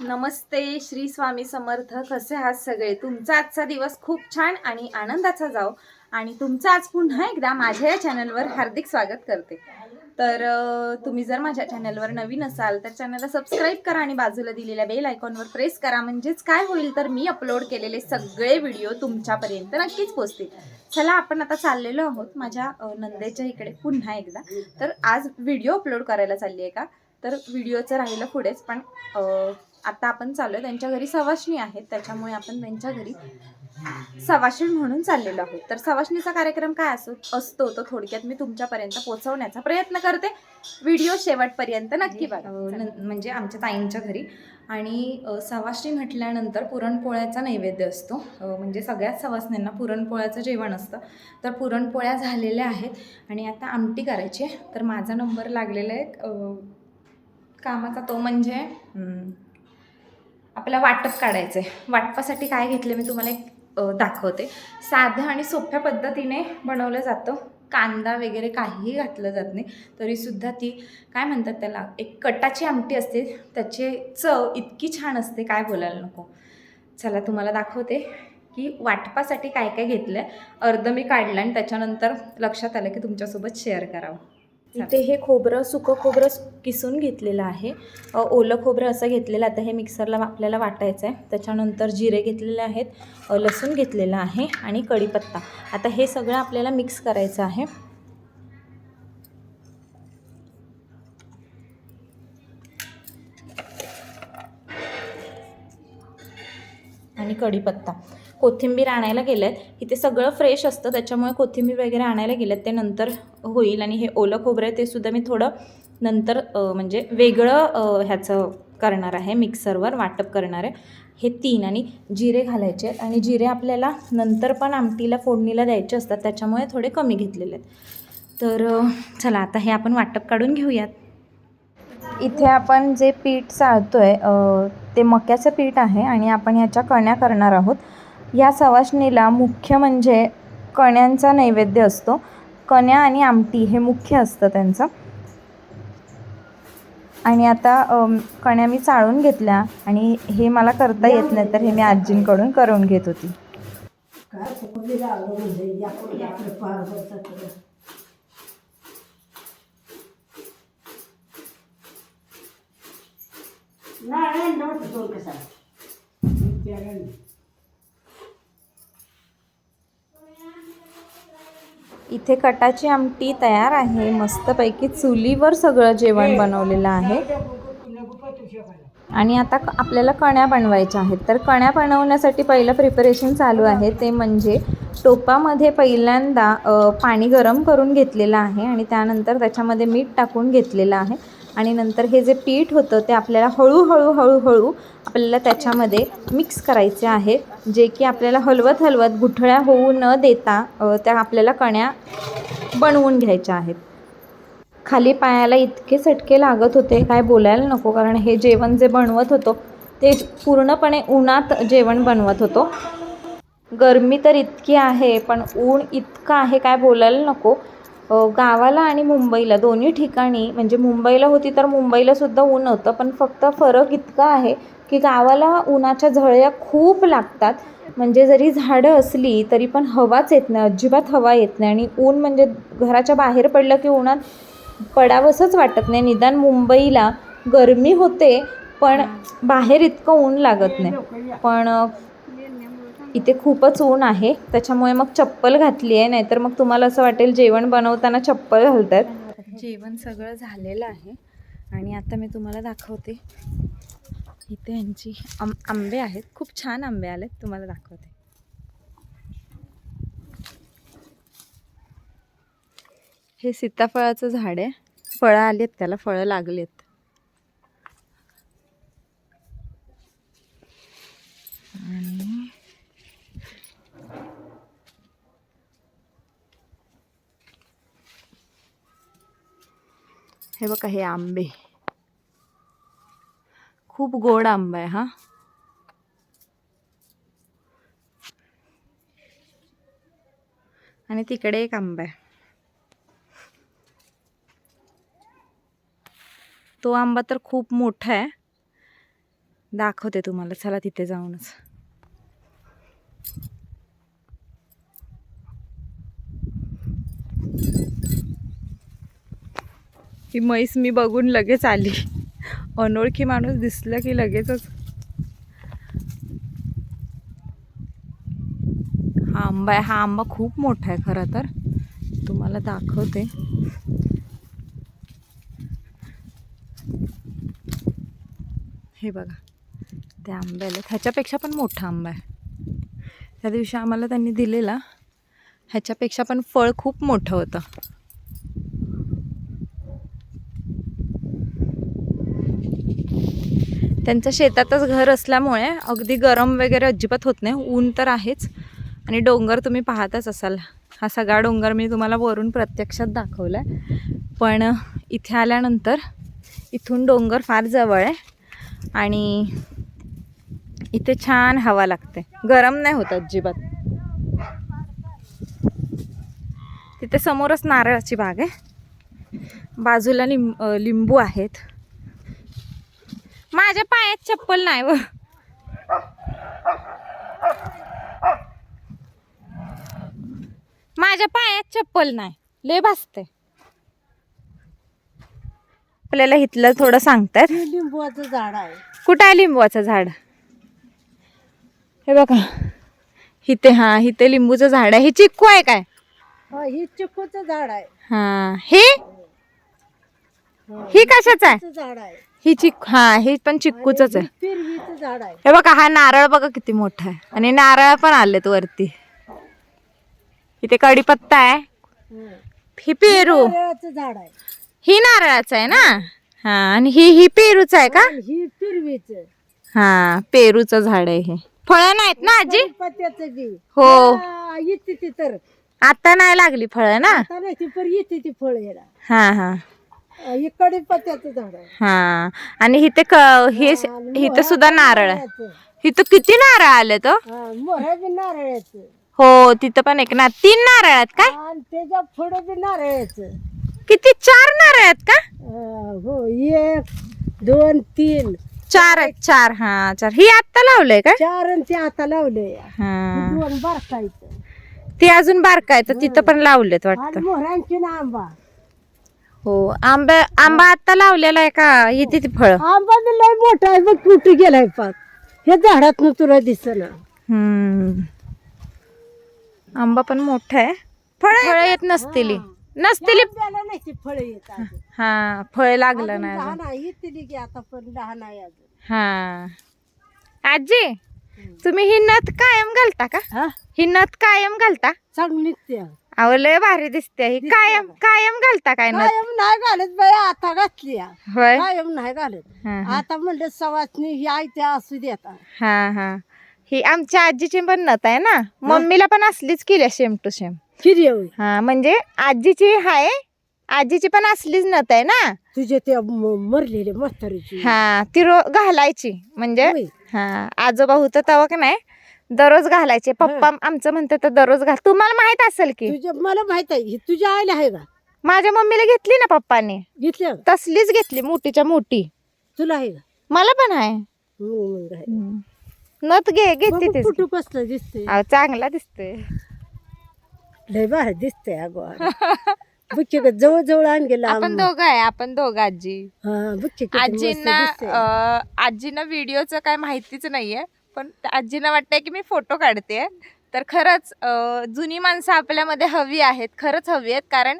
नमस्ते श्री स्वामी समर्थ. कसे आहात सगळे? तुमचा आजचा दिवस खूप छान आणि आनंदाचा जाओ आणि तुमचं आज पुन्हा एकदा माझ्या या चॅनलवर हार्दिक स्वागत करते. तर तुम्ही जर माझ्या चॅनलवर नवीन असाल तर चॅनलला सबस्क्राईब करा आणि बाजूला दिलेल्या बेल आयकॉनवर प्रेस करा. म्हणजेच काय होईल तर मी अपलोड केलेले सगळे व्हिडिओ तुमच्यापर्यंत नक्कीच पोचतील चला आपण आता चाललेलो आहोत माझ्या नंदेच्या इकडे पुन्हा एकदा. तर आज व्हिडिओ अपलोड करायला चालली आहे का? तर व्हिडिओचं राहिलं पुढेच पण आता आपण चाललोय. त्यांच्या घरी सवाशणी आहेत. त्याच्यामुळे आपण त्यांच्या घरी सवाशणी म्हणून चाललेलो आहोत. तर सवाशणीचा कार्यक्रम काय असो असतो तो थोडक्यात मी तुमच्यापर्यंत पोहोचवण्याचा प्रयत्न करते. व्हिडिओ शेवटपर्यंत नक्की बघा. अं, न- म्हणजे आमच्या ताईंच्या घरी. आणि सवाशणी म्हटल्यानंतर पुरणपोळ्याचा नैवेद्य असतो. म्हणजे सगळ्याच सवासण्यांना पुरणपोळ्याचं जेवण असतं. तर पुरणपोळ्या झालेल्या आहेत. आणि आता आमटी करायची आहे. तर माझा नंबर लागलेला आहे. कामाचा तो म्हणजे आपल्याला वाटप काढायचं आहे वाटपासाठी काय घेतलं मी तुम्हाला एक दाखवते. साध्या आणि सोप्या पद्धतीने बनवलं जातं. कांदा वगैरे काहीही घातलं जात नाही. तरीसुद्धा ती काय म्हणतात त्याला एक कटाची आमटी असते. त्याचे चव इतकी छान असते काय बोलायला नको. चला तुम्हाला दाखवते की वाटपासाठी काय काय घेतलं आहे अर्ध मी काढलं आणि त्याच्यानंतर लक्षात आलं की तुमच्यासोबत शेअर करावं. इथे हे खोबरं सुकं खोबरं किसून घेतलेलं आहे. ओलं खोबरं असं घेतलेलं आता हे मिक्सरला आपल्याला वाटायचं आहे त्याच्यानंतर जिरे घेतलेले आहेत. लसूण घेतलेलं आहे आणि कढीपत्ता. आता हे सगळं आपल्याला मिक्स करायचं आहे. आणि कढीपत्ता. कोथिंबीर आणायला गेलं आहे इथे सगळं फ्रेश असतं. त्याच्यामुळे कोथिंबीर वगैरे आणायला गेलं ते नंतर होईल आणि हे ओलं खोबरं आहे ते सुद्धा मी थोडं नंतर म्हणजे वेगळं ह्याचं करणार आहे. मिक्सरवर वाटप करणार आहे. हे तीन आणि जिरे घालायचे आहेत. आणि जिरे आपल्याला नंतर पण आमटीला फोडणीला द्यायचे असतात. त्याच्यामुळे थोडे कमी घेतलेले आहेत. तर चला आता हे आपण वाटप काढून घेऊयात. इथे आपण जे पीठ चाळतो आहे ते मक्याचं पीठ आहे आणि आपण ह्याच्या कण्या करणार आहोत. या सवाशणीला मुख्य म्हणजे कण्यांचा नैवेद्य असतो. कण्या आणि आमटी हे मुख्य असतं त्यांचं. आणि आता कण्या मी चाळून घेतल्या आणि हे मला करता येत नाही तर हे मी आजींकडून करून घेत होती. काय चुकली लागलं म्हणजे नाही नव्हतं तो कसा इथे कटाची आमटी तयार आहे. मस्तपैकी चुलीवर सगळं जेवण बनवलेलं आहे. आणि आता आपल्याला कण्या बनवायच्या आहेत. तर कण्या बनवण्यासाठी पहिलं प्रिपरेशन चालू आहे. ते म्हणजे टोपामध्ये पहिल्यांदा पाणी गरम करून घेतलेलं आहे आणि त्यानंतर त्याच्यामध्ये मीठ टाकून घेतलेलं आहे. आणि नंतर हे जे पीठ होतं ते आपल्याला हळूहळू हळूहळू आपल्याला त्याच्यामध्ये मिक्स करायचे आहे. जे की आपल्याला हलवत हलवत गुठळ्या होऊ न देता त्या आपल्याला कण्या बनवून घ्यायच्या आहेत. खाली पायाला इतके चटके लागत होते काय बोलायला नको कारण हे जेवण जे बनवत होतो ते पूर्णपणे उन्हात जेवण बनवत होतो. गरमी तर इतकी आहे पण ऊन इतकं आहे काय बोलायला नको. गावाला आणि मुंबईला दोन्ही ठिकाणी म्हणजे मुंबईला होती तर मुंबईला सुद्धा ऊन होतं पण फक्त फरक इतका आहे की गावाला उन्हाच्या झळया खूप लागतात. म्हणजे जरी झाडं असली तरी पण हवाच येत नाही अजिबात हवा येत नाही आणि ऊन म्हणजे घराच्या बाहेर पडलं की उन्हात पडावंसंच वाटत नाही. निदान मुंबईला गरमी होते पण बाहेर इतकं ऊन लागत नाही. पण इथे खूपच ऊन आहे. त्याच्यामुळे मग चप्पल घातली आहे नाहीतर मग तुम्हाला असं वाटेल जेवण बनवताना चप्पल घालतात. जेवण सगळं झालेलं आहे. आणि आता मी तुम्हाला दाखवते. इथे यांची आं आंबे आहेत. खूप छान आंबे आलेत. तुम्हाला दाखवते. हे सीताफळाचं झाड आहे. फळं आली आहेत त्याला. फळं लागली आहेत आणि हे बघा हे आंबे. खूप गोड आंबा आहे हा. आणि तिकडे एक आंबा आहे. तो आंबा तर खूप मोठा आहे. दाखवते तुम्हाला चला तिथे जाऊनच. ती म्हैस मी बघून लगेच आली. अनोळखी माणूस दिसलं की लगेचच. हा आंबा आहे. हा आंबा खूप मोठा आहे खरं तर. तुम्हाला दाखवते. हे बघा. त्या आंब्याला ह्याच्यापेक्षा पण मोठा आंबा आहे. त्या दिवशी आम्हाला त्यांनी दिलेला. ह्याच्यापेक्षा पण फळ खूप मोठं होतं. त्यांचं शेतातच घर असल्यामुळे अगदी गरम वगैरे अजिबात होत नाही. ऊन तर आहेच. आणि डोंगर तुम्ही पाहतच असाल. हा सगळा डोंगर मी तुम्हाला वरून प्रत्यक्षात दाखवला आहे पण इथे आल्यानंतर इथून डोंगर फार जवळ आहे. आणि इथे छान हवा लागते. गरम नाही होत अजिबात. तिथे समोरच नारळाची बाग आहे. बाजूला लिंब लिंबू आहेत. माझ्या पायात चप्पल नाही व. माझ्या पायात चप्पल नाही. लय भासते आपल्याला इथलं थोडं सांगतात. लिंबूचं झाड आहे. कुठं आहे लिंबूचं झाड? हे बघा. इथे हा इथे लिंबूचं झाड आहे. हे चिक्कू आहे काय? हा हे चिकूचं झाड आहे. हा. हे? हा, कशाचं आहे? झाड आहे. ही चिक्कू हा हे पण चिक्कूच आहे. हे पिरवीचं झाड आहे हे बघा हा नारळ बघा किती मोठा आहे. आणि नारळ पण आलेत वरती. इथे कढीपत्ता आहे. हं. ही पेरू. नारळाचं झाड आहे ही नारळाचं आहे ना? हा आणि ही ही पेरूचं आहे का? आणि ही पिरवीचं हा पेरूचं झाड आहे हे. फळं नाहीत ना आजी? पत्त्याचं बी हो. हा, येते ती तर आता नाही लागली फळं ना? आता नाही ती पण येते ती फळ याला. हा हा. हे कडीपत्त्याचं झाड आहे. हा आणि इथे क हे आणि इथं सुद्धा नारळ आहे. नारळाचं. इथं किती नारळ आले तो? हा, बी नारळाचं. हो तिथं पण एक ना तीन नारळ आहेत काय? आणि त्याच्या पुढे बी नारळाचं. किती चार नारळ आहेत का? अं, हो एक दोन तीन. चार आहेत चार हा चार. ही आत्ता लावलंय का चार आणि ते आता लावले हा. दोन बारकायचं. ती अजून बारका आहे तर तिथं पण लावलेत आणि वाटतं मोहऱ्यांची ना आंबा हो. आंबा आंबा आता लावलेला आहे का? येते ती फळ. आंबा बी लय मोठा आहे बघ कुठे गेलाय पाक. हे झाडात तुला दिसना. आंबा पण मोठा आहे. फळ फळ येत नसतील. नसतील. त्याला नाही ती फळ येत. हा फळ लागलं नाही आहे की आता पण लहान आहे अजून. हा. आजी तुम्ही ही नथ कायम घालता का? हा? ही नथ कायम घालता? चांगलीच त्या अहो लय भारी दिसते ही. कायम कायम घालता काय कायम नाही घालत बाई आता घातली. होय? कायम नाही घालत. हा हा. आता म्हणलं सवासनी ही आई त्या असू देता. हा हा. ही आमच्या आजीची पण नथ आहे ना? मम्मीला पण असलीच केली सेम टू सेम होई हा म्हणजे आजीची आहे आजीची पण असलीच नथ आहे ना? तुझे ते म- मरलेले म्हातारीची. हा ती रो घालायची. म्हणजे होय. हा आजोबा होतं तेव्हा का नाही. दररोज घालायचे. पप्पा आमचं म्हणतात तर दररोज घाल. तुम्हाला माहीत असेल की. तुझ्या मला माहीत आहे. ही तुझ्या आईला आहे का? माझ्या मम्मीला घेतली ना पप्पाने. घेतल्या का? तसलीच घेतली मोठीच्या मोठी. तुला आहे का? मला पण आहे. हम्म, मग आहे. नथ घे घेतली बघू तीच कुठं अहो, चांगला दिसतोय. लय भारी दिसतंय अगो बुच्चे जवळ जवळ आण गेला आपण दोघं आहे आपण दोघं आजी. हा आजींना अं, आजींना व्हिडिओचं काय माहितीच नाहीये. पण आजींना वाटतंय की मी फोटो काढते तर खरंच जुनी माणसं आपल्यामध्ये हवी आहेत. खरंच हवी आहेत. कारण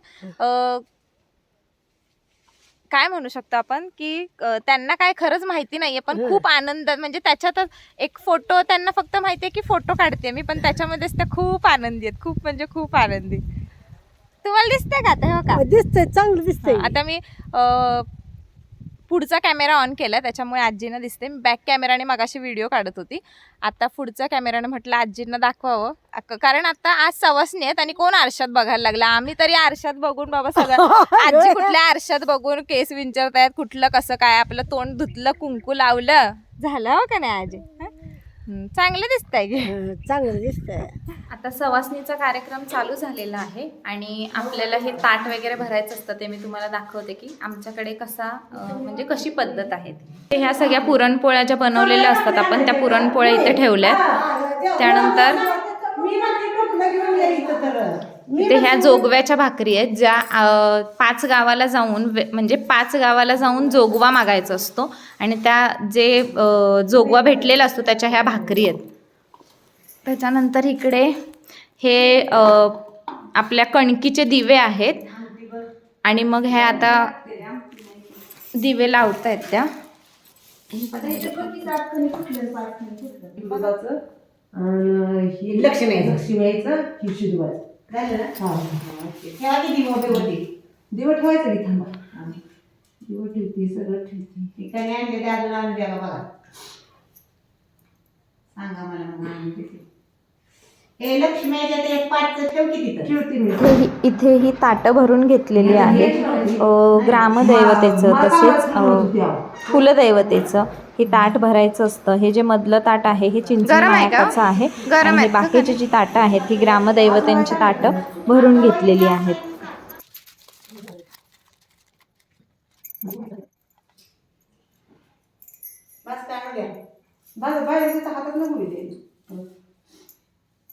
काय म्हणू शकतो आपण की त्यांना काय खरंच माहिती नाहीये. पण. खूप आनंद म्हणजे त्याच्यातच एक फोटो त्यांना फक्त माहितीये की फोटो काढते मी. पण त्याच्यामध्येच त्या खूप आनंदी आहेत. खूप म्हणजे खूप आनंदी. तुम्हाला दिसतंय का आता? हो का? दिसतंय. चांगलं दिसतंय. आता मी अ, पुढचा कॅमेरा ऑन केला त्याच्यामुळे आजींना दिसते. मी बॅक कॅमेराने मगाशी व्हिडिओ काढत होती. आता पुढच्या कॅमेराने म्हटलं आजींना दाखवावं. कारण आता आज सवासणी आहेत आणि कोण आरशात बघायला लागला? आम्ही तरी आरशात बघून बाबा सगळं. आजी कुठल्या आरशात बघून केस विंचरतायत कुठलं कसं काय आपलं तोंड धुतलं कुंकू लावलं. झालं हो का नाही आजी? हं? हम्म, चांगलं दिसतंय हं, चांगलं दिसतंय आता सवासणीचा कार्यक्रम चालू झालेला आहे आणि आपल्याला हे ताट वगैरे भरायचं असतं ते मी तुम्हाला दाखवते की आमच्याकडे कसा अं, म्हणजे कशी पद्धत आहे ती. ते ह्या सगळ्या पुरणपोळ्या ज्या बनवलेल्या असतात आपण त्या पुरणपोळ्या इथे ठेवल्यात त्यानंतर इथे ह्या जोगव्याच्या भाकरी आहेत ज्या पाच गावाला जाऊन वे- म्हणजे पाच गावाला जाऊन जोगवा मागायचा असतो आणि त्या जे जोगवा भेटलेला असतो त्याच्या ह्या भाकरी आहेत. त्याच्यानंतर इकडे हे आपल्या कणकीचे दिवे आहेत आणि मग हे आता दिवे लावत आहेत त्या लक्ष्मी लक्ष्मी झालं ना? ठेवा की दिवा बिवटी दिवं ठेवायचं की थांबा. दिवं ठेवते सगळं ठेवते. एकाने आणले ते अजून आणून द्या का बघा. सांगा मला मग आणून देते. हे लक्ष्मी याच्यात एक पाच ठेव की तिथं. ठेवते मी. इथे ही- इथे ही ताटं भरून घेतलेली आहेत. अ, ग्रामदैवतेचं तसेच अ, कुलदैवतेचं. हे ताट भरायचं असतं. हे जे मधलं ताट आहे हे चिंचनायकाचं आहे आणि हे बाकीची जी ताटं आहेत ही ग्रामदैवतेंची ताटं भरून घेतलेली आहेत. बस बस हातात नको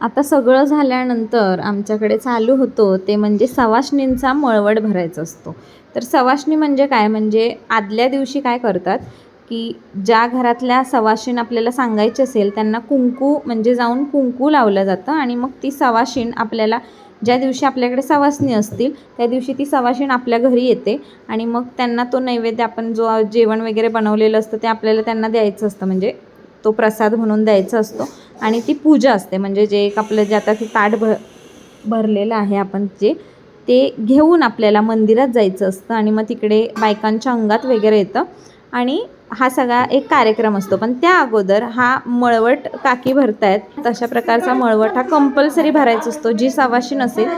आता सगळं झाल्यानंतर आमच्याकडे चालू होतो ते म्हणजे सवाष्णींचा मळवड भरायचा असतो. तर सवाष्णी म्हणजे काय? म्हणजे आदल्या दिवशी काय करतात की ज्या घरातल्या सवाशीण आपल्याला सांगायची असेल त्यांना कुंकू म्हणजे जाऊन कुंकू लावलं जातं आणि मग ती सवाशीण आपल्याला ज्या दिवशी आपल्याकडे सवासणी असतील त्या दिवशी ती सवाशीण आपल्या घरी येते आणि मग त्यांना तो नैवेद्य आपण जो जेवण वगैरे बनवलेलं असतं ते आपल्याला त्यांना द्यायचं असतं. म्हणजे तो प्रसाद म्हणून द्यायचा असतो. आणि ती पूजा असते. म्हणजे जे एक आपलं जे आता ते ताट भर भरलेलं आहे आपण जे ते घेऊन आपल्याला मंदिरात जायचं असतं. आणि मग तिकडे बायकांच्या अंगात वगैरे येतं. आणि हा सगळा एक कार्यक्रम असतो. पण त्या अगोदर हा मळवट काकी भरतायत. तशा प्रकारचा मळवट हा कंपल्सरी भरायचा असतो. जी सवाशी नसेल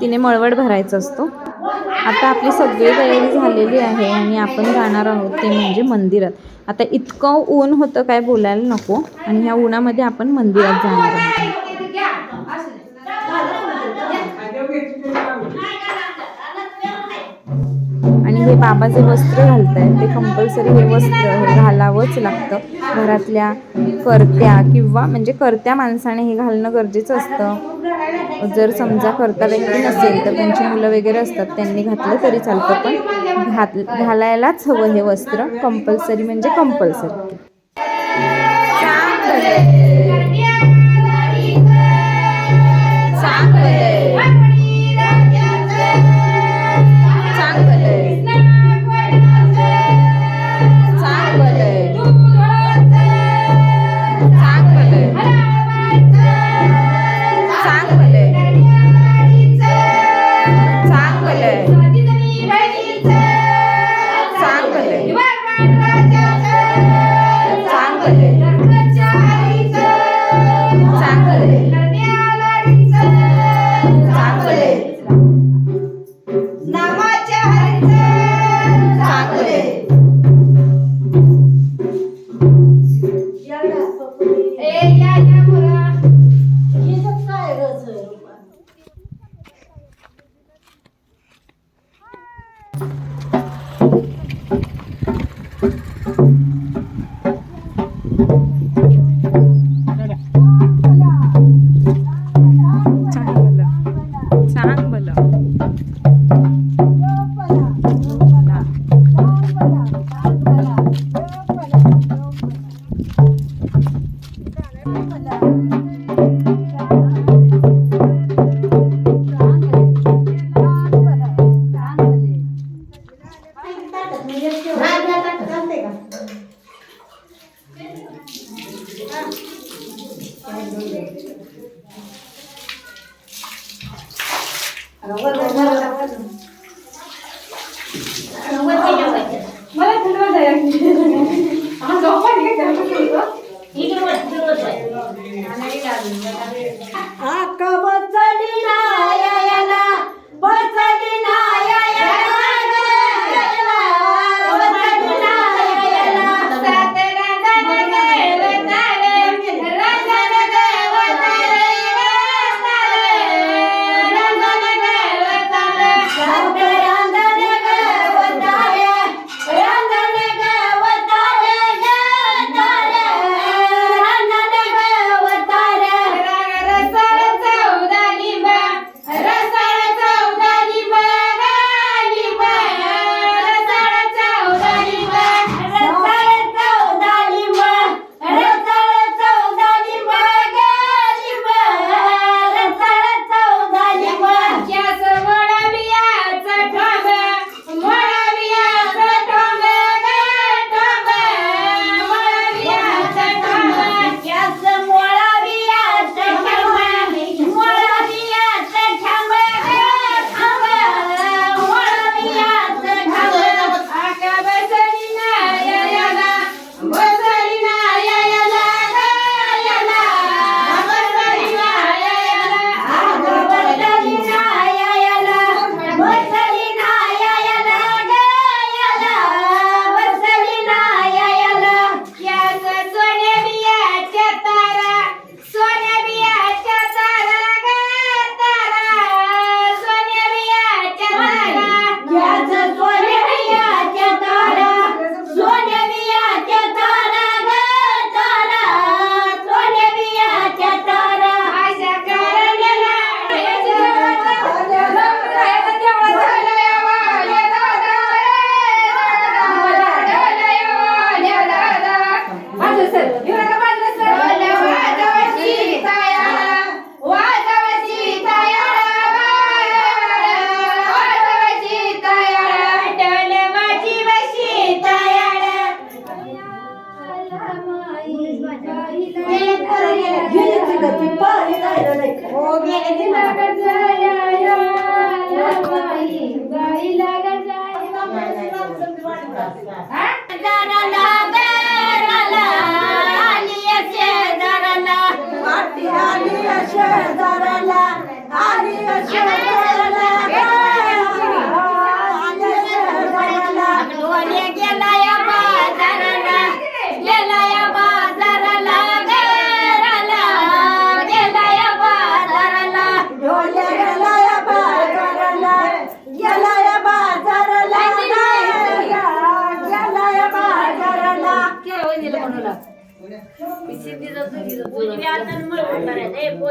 तिने मळवट भरायचा असतो. आता आपली सगळी तयारी झालेली आहे आणि आपण जाणार आहोत ते म्हणजे मंदिरात. आता इतकं ऊन होतं काय बोलायला नको. आणि ह्या उन्हामध्ये आपण मंदिरात जाणार आहोत. आणि हे बाबा जे वस्त्र घालतायत ते कंपल्सरी हे वस्त्र हे घालावंच लागतं. घरातल्या करत्या किंवा म्हणजे करत्या माणसाने हे घालणं गरजेचं असतं. जर समजा करता व्यक्ती नसेल तर त्यांची मुलं वगैरे असतात त्यांनी घातलं तरी चालतं. पण घात घालायलाच हवं हे वस्त्र कंपल्सरी म्हणजे कंपल्सरी Thank you. ساعة ولا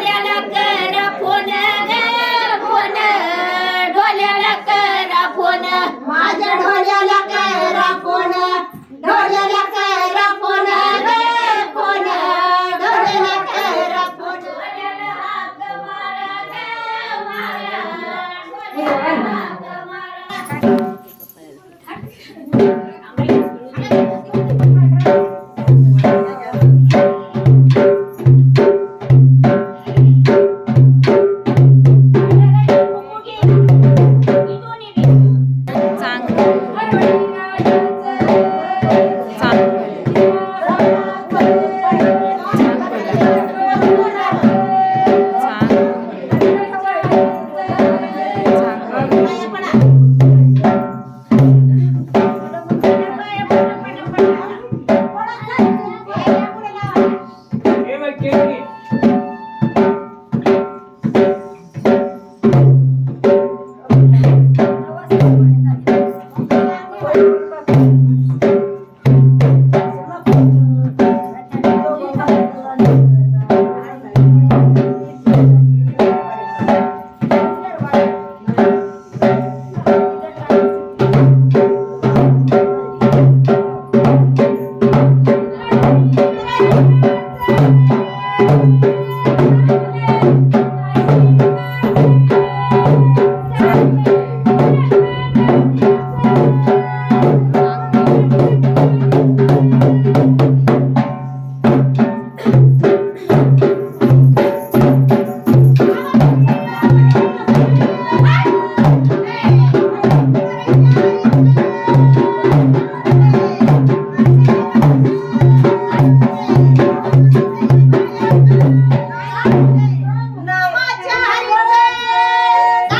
ढोल्याला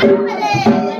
Happily.